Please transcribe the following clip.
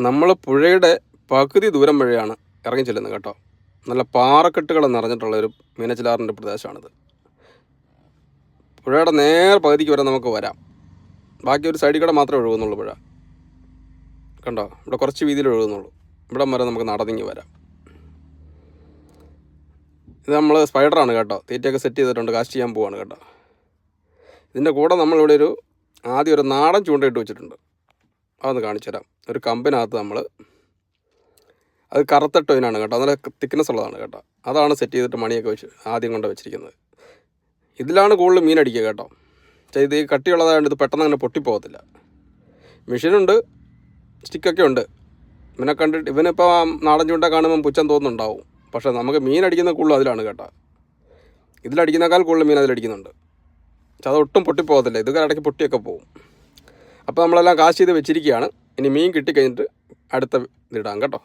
നമ്മൾ പുഴയുടെ പകുതി ദൂരം വഴിയാണ് ഇറങ്ങി ചെല്ലുന്നത് കേട്ടോ. നല്ല പാറക്കെട്ടുകൾ നിറഞ്ഞിട്ടുള്ള ഒരു മീനച്ചിലാറിന്റെ പ്രദേശമാണിത്. പുഴയുടെ നേർ പകുതിക്ക് വരെ നമുക്ക് വരാം. ബാക്കി ഒരു സൈഡിൽ കൂടെ മാത്രമേ ഒഴുകുന്നുള്ളൂ പുഴ. കണ്ടോ? ഇവിടെ കുറച്ച് വീതിയിൽ ഒഴുകുന്നുള്ളൂ. ഇവിടം വരെ നമുക്ക് നടന്നിങ്ങി വരാം. ഇത് നമ്മൾ സ്പൈഡറാണ് കേട്ടോ. തീറ്റയൊക്കെ സെറ്റ് ചെയ്തിട്ടുണ്ട്. കാസ്റ്റ് ചെയ്യാൻ പോവാണ് കേട്ടോ. ഇതിന്റെ കൂടെ നമ്മളിവിടെ ഒരു ആദ്യം ഒരു നാടൻ ചൂണ്ടയിട്ട് വെച്ചിട്ടുണ്ട്. അതൊന്ന് കാണിച്ചു തരാം. ഒരു കമ്പിനകത്ത് നമ്മൾ അത് കറുത്ത ടൊയിനാണ് കേട്ടോ. നല്ല തിക്നെസ് ഉള്ളതാണ് കേട്ടോ. അതാണ് സെറ്റ് ചെയ്തിട്ട് മണിയൊക്കെ വെച്ച് ആദ്യം കൊണ്ട് വെച്ചിരിക്കുന്നത്. ഇതിലാണ് കൂടുതൽ മീൻ അടിക്കുക കേട്ടോ. ചെയ്ത് ഈ കട്ടിയുള്ളതായതുകൊണ്ട് ഇത് പെട്ടെന്ന് അങ്ങനെ പൊട്ടിപ്പോകത്തില്ല. മെഷീനുണ്ട് സ്റ്റിക്കൊക്കെ ഉണ്ട്. ഇവനെ കണ്ടിട്ട് ഇവനിപ്പോൾ നാടൻ ചൂണ്ട കാണുമ്പം പുച്ഛം തോന്നുന്നുണ്ടാവും. പക്ഷേ നമുക്ക് മീൻ അടിക്കുന്ന കൂടുതൽ അതിലാണ് കേട്ടോ. ഇതിലടിക്കുന്നേക്കാൾ കൂടുതൽ മീൻ അതിലടിക്കുന്നുണ്ട്. പക്ഷെ അത് ഒട്ടും പൊട്ടിപ്പോകത്തില്ല. ഇത് ഇടയ്ക്ക് പൊട്ടിയൊക്കെ പോകും. അപ്പോൾ നമ്മളെല്ലാം കാശ് ചെയ്ത് വെച്ചിരിക്കുകയാണ്. ഇനി മീൻ കിട്ടിക്കഴിഞ്ഞിട്ട് അടുത്ത ഇതിടാം കേട്ടോ.